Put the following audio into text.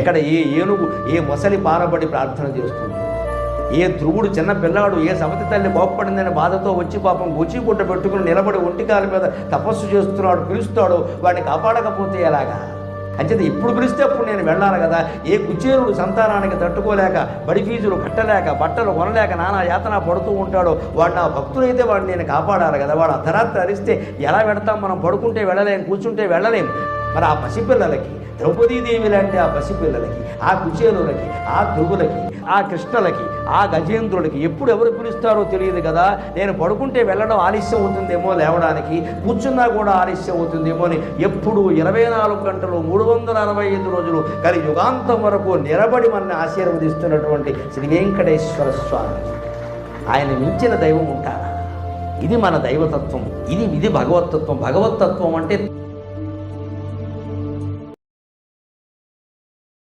ఇక్కడ ఏ ఏనుగు ఏ మొసలి పారబడి ప్రార్థన చేస్తుంది? ఏ ధ్రువుడు చిన్న పిల్లాడు ఏ సవతి తల్లి కోప్పడిందని బాధతో వచ్చి పాపం గుచ్చిగుడ్డ పెట్టుకుని నిలబడి ఒంటికాల మీద తపస్సు చేస్తున్నాడు పిలుస్తాడు వాడిని కాపాడకపోతే ఎలాగా? అంచేత ఇప్పుడు పిలిస్తే అప్పుడు నేను వెళ్ళాలి కదా. ఏ కుచేరుడు సంతానానికి తట్టుకోలేక బడి ఫీజులు కట్టలేక బట్టలు కొనలేక నానా యాతన పడుతూ ఉంటాడో వాడు నా భక్తులైతే వాడిని నేను కాపాడాలి కదా. వాడు అర్ధరాత్రి అరిస్తే ఎలా పెడతాం మనం పడుకుంటే వెళ్ళలేం కూర్చుంటే వెళ్ళలేం. మరి ఆ పసిపిల్లలకి ద్రౌపదీదేవి లాంటి ఆ పసిపిల్లలకి ఆ కుచేలులకి ఆ ధ్రువులకి ఆ కృష్ణలకి ఆ గజేంద్రులకి ఎప్పుడు ఎవరు పిలుస్తారో తెలియదు కదా. నేను పడుకుంటే వెళ్ళడం ఆలస్యం అవుతుందేమో లేవడానికి కూర్చున్నా కూడా ఆలస్యం అవుతుందేమో అని ఎప్పుడు ఇరవై నాలుగు గంటలు మూడు వందల అరవై ఐదు రోజులు కలి యుగాంతం వరకు నిలబడి మనల్ని ఆశీర్వదిస్తున్నటువంటి శ్రీ వెంకటేశ్వర స్వామి. ఆయన మించిన దైవం ఉంటారా ఇది మన దైవతత్వం ఇది ఇది భగవతత్వం. భగవతత్వం అంటే